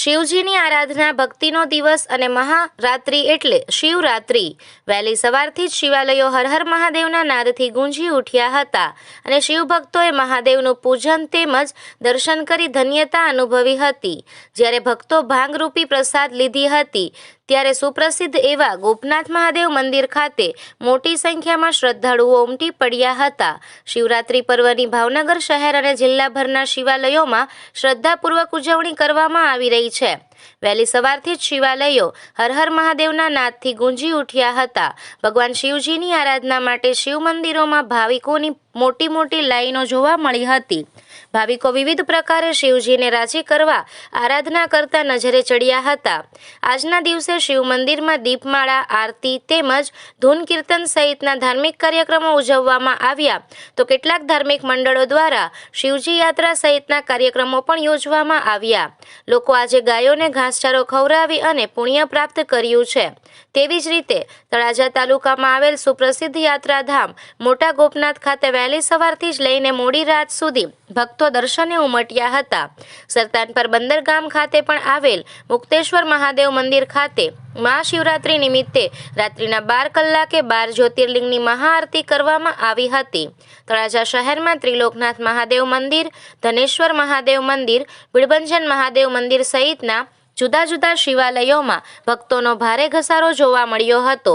શિવજીની આરાધના ભક્તિનો દિવસ અને મહારાત્રિ એટલે શિવરાત્રિ. વહેલી સવારથી જ શિવાલયો હર હર મહાદેવના નાદથી ગુંજી ઉઠ્યા હતા અને શિવભક્તોએ મહાદેવનું પૂજન તેમજ દર્શન કરી ધન્યતા અનુભવી હતી. જ્યારે ભક્તો ભાંગરૂપી પ્રસાદ લીધી હતી ત્યારે સુપ્રસિદ્ધ એવા ગોપનાથ મહાદેવ મંદિર ખાતે મોટી સંખ્યામાં શ્રદ્ધાળુઓ ઉમટી પડ્યા હતા. શિવરાત્રિ પર્વની ભાવનગર શહેર અને જિલ્લાભરના શિવાલયોમાં શ્રદ્ધાપૂર્વક ઉજવણી કરવામાં આવી રહી છે. વહેલી સવારથી જ શિવાલયો હર હર મહાદેવના નાદથી ગુંજી ઉઠ્યા હતા. ભગવાન શિવજીની આરાધના માટે શિવ મંદિરોમાં ભાવિકોની મોટી મોટી લાઈનો જોવા મળી હતી. ભાવિકો વિવિધ પ્રકારે શિવજીને રાજી કરવા આરાધના કરતા નજરે ચડ્યા હતા. આજના દિવસે શિવ મંદિરમાં દીપમાળા, આરતી તેમજ ધૂન કીર્તન સહિતના ધાર્મિક કાર્યક્રમો ઉજવવામાં આવ્યા. તો કેટલાક ધાર્મિક મંડળો દ્વારા શિવજી યાત્રા સહિતના કાર્યક્રમો પણ યોજવામાં આવ્યા. લોકો આજે ગાયોને ઘાસચારો ખવડાવી અને પુણ્ય પ્રાપ્ત કર્યું છે. તેવી જ રીતે, તળાજા તાલુકામાં આવેલ સુપ્રસિદ્ધ યાત્રાધામ મોટા ગોપનાથ ખાતે વહેલી સવારથી જ લઈને મોડી રાત સુધી ભક્તો દર્શને ઉમટ્યા હતા. સરતાનપર બંદરગામ ખાતે પણ આવેલ મુક્તેશ્વર મહાદેવ મંદિર ખાતે મહાશિવરાત્રિ નિમિત્તે રાત્રિના બાર કલાકે બાર જ્યોતિર્લિંગની મહાઆરતી કરવામાં આવી હતી. તળાજા શહેરમાં ત્રિલોકનાથ મહાદેવ મંદિર, ધનેશ્વર મહાદેવ મંદિર, બિડબંજન મહાદેવ મંદિર સહિતના જુદા જુદા શિવાલયોમાં ભક્તોનો ભારે ઘસારો જોવા મળ્યો હતો.